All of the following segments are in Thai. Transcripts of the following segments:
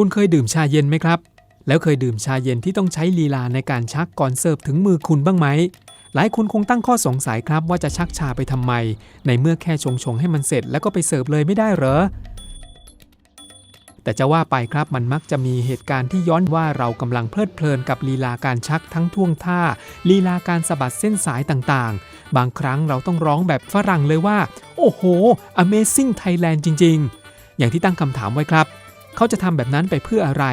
คุณเคยดื่มชาเย็นไหมครับ แล้วเคยดื่มชาเย็นที่ต้องใช้ลีลาในการชักก่อนเสิร์ฟถึงมือคุณบ้างไหม หลายคนคงตั้งข้อสงสัยครับว่าจะชักชาไปทำไม ในเมื่อแค่ชงชงให้มันเสร็จแล้วก็ไปเสิร์ฟเลยไม่ได้เหรอ แต่จะว่าไปครับมันมักจะมีเหตุการณ์ที่ย้อนว่าเรากำลังเพลิดเพลินกับลีลาการชักทั้งท่วงท่า ลีลาการสะบัดเส้นสายต่างๆ บางครั้งเราต้องร้องแบบฝรั่งเลยว่า โอ้โห Amazing Thailand จริง ๆ อย่างที่ตั้งคำถามไว้ครับ เขาจะทำแบบนั้นไปเพื่ออะไร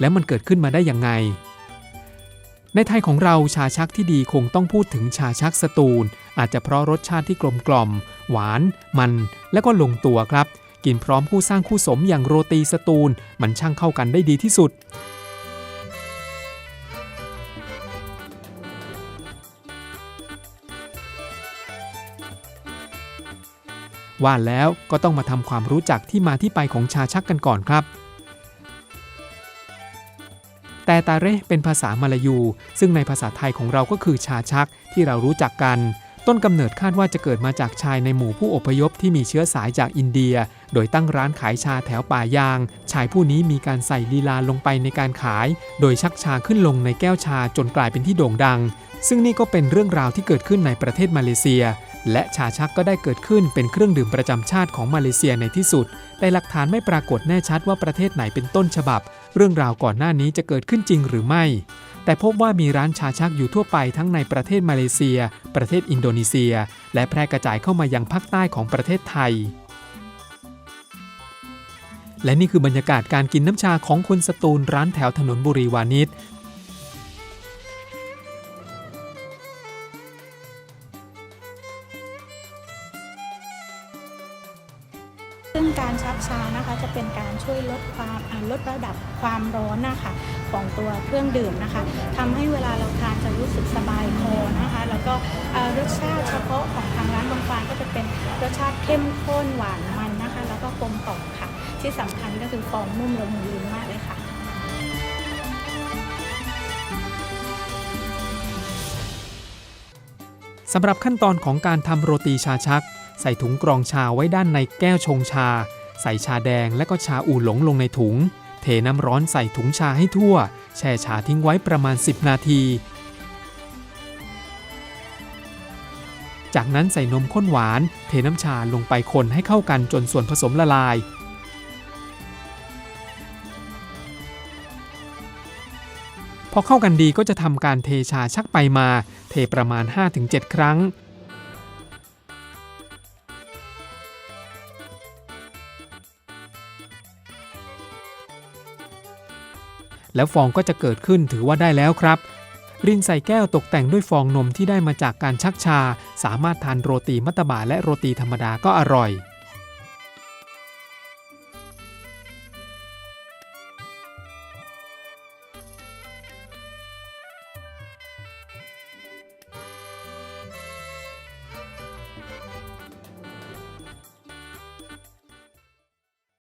และมันเกิดขึ้นมาได้ยังไง ในไทยของเราชาชักที่ดีคงต้องพูดถึงชาชักสตูล อาจจะเพราะรสชาติที่กลมกล่อม หวาน มัน และก็ลงตัวครับ กินพร้อมคู่สร้างคู่สมอย่างโรตีสตูล มันช่างเข้ากันได้ดีที่สุดว่าแล้วก็ต้องมาทำความรู้จักที่มาที่ไปของชาชักกันก่อนครับ แต่ตาเร่เป็นภาษามาลายู ซึ่งในภาษาไทยของเราก็คือชาชักที่เรารู้จักกัน ต้นกำเนิดคาดว่าจะเกิดมาจากชายในหมู่ผู้อพยพที่มีเชื้อสายจากอินเดีย โดยตั้งร้านขายชาแถวป่ายาง ชายผู้นี้มีการใส่ลีลาลงไปในการขาย โดยชักชาขึ้นลงในแก้วชาจนกลายเป็นที่โด่งดัง ซึ่งนี่ก็เป็นเรื่องราวที่เกิดขึ้นในประเทศมาเลเซีย และชาชักก็ได้เกิดขึ้นเป็นเครื่องดื่มประจำชาติของมาเลเซียในที่สุด แต่หลักฐานไม่ปรากฏแน่ชัดว่าประเทศไหนเป็นต้นฉบับ เรื่องราวก่อนหน้านี้จะเกิดขึ้นจริงหรือไม่ แต่พบว่ามีร้านชาชักอยู่ทั่วไปทั้งในประเทศมาเลเซีย ประเทศอินโดนีเซีย และแพร่กระจายเข้ามายังภาคใต้ของประเทศไทย และนี่คือบรรยากาศการกินน้ำชาของคนสตูลร้านแถวถนนบุรีวานิช การชักชานะคะ จะเป็นการช่วยลดความลดระดับความร้อนนะคะของตัวเครื่องดื่มนะคะทำให้เวลาเราทานจะรู้สึกสบายคอนะคะ แล้วก็รสชาติเฉพาะของทางร้านบางฟานก็จะเป็นรสชาติเข้มข้นหวานมันนะคะ แล้วก็กลมกล่อมค่ะ ที่สำคัญก็คือฟองนุ่มละมุนลิ้นมากเลยค่ะสำหรับขั้นตอนของการทำโรตีชาชัก ใส่ถุงกรองชาไว้ด้านในแก้วชงชา ใส่ชาแดงและก็ชาอู่หลงลงในถุง เทน้ำร้อนใส่ถุงชาให้ทั่ว แช่ชาทิ้งไว้ประมาณ 10 นาที จากนั้นใส่นมข้นหวาน เทน้ำชาลงไปคนให้เข้ากันจนส่วนผสมละลายพอเข้ากันดีก็จะทำการเทชาชักไปมา เทประมาณ 5-7 ครั้ง แล้วฟองก็จะเกิดขึ้นถือว่าได้แล้วครับ รินใส่แก้วตกแต่งด้วยฟองนมที่ได้มาจากการชักชา สามารถทานโรตีมัตตบะและโรตีธรรมดาก็อร่อย